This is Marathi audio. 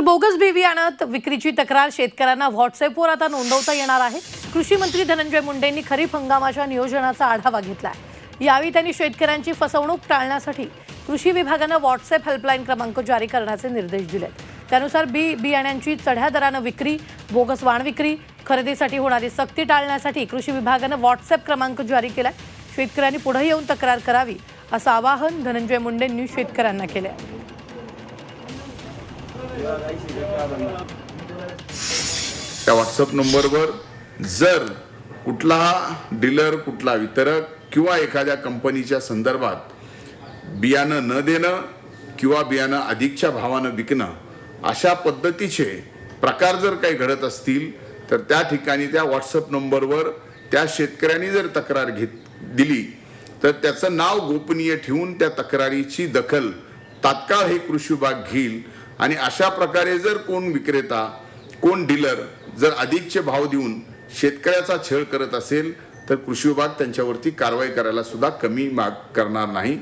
तर बोगस बी बियाणं विक्रीची तक्रार शेतकऱ्यांना व्हॉट्सअपवर आता नोंदवता येणार आहे. कृषी मंत्री धनंजय मुंडेंनी खरीप हंगामाच्या नियोजनाचा आढावा घेतला यावेळी त्यांनी शेतकऱ्यांची फसवणूक टाळण्यासाठी कृषी विभागानं व्हॉट्सअप हेल्पलाईन क्रमांक जारी करण्याचे निर्देश दिलेत त्यानुसार बी बियाण्यांची चढ्या दरानं विक्री बोगस वाण विक्री खरेदीसाठी होणारी सक्ती टाळण्यासाठी कृषी विभागानं व्हॉट्सअप क्रमांक जारी केलाय. शेतकऱ्यांनी पुढे येऊन तक्रार करावी असं आवाहन धनंजय मुंडेंनी शेतकऱ्यांना केलंय. त्या व्हॉट्सअप नंबरवर जर कुठला डीलर कुठला वितरक किंवा एखाद्या कंपनीच्या संदर्भात बियाणं न देणं किंवा बियाणं अधिकच्या भावानं विकणं अशा पद्धतीचे प्रकार जर काही घडत असतील तर त्या ठिकाणी त्या व्हॉट्सअप नंबरवर त्या शेतकऱ्यांनी जर तक्रार घेत दिली तर त्याचं नाव गोपनीय ठेवून त्या तक्रारीची दखल तात्काळ हे कृषी विभाग घेईल आणि अशा प्रकारे जर कोण विक्रेता कोण डीलर जर अधिकचे भाव देऊन शेतकऱ्याचा छळ करत असेल तर कृषी विभाग त्यांच्यावरती कारवाई करायला सुद्धा कमी माग करणार नाही.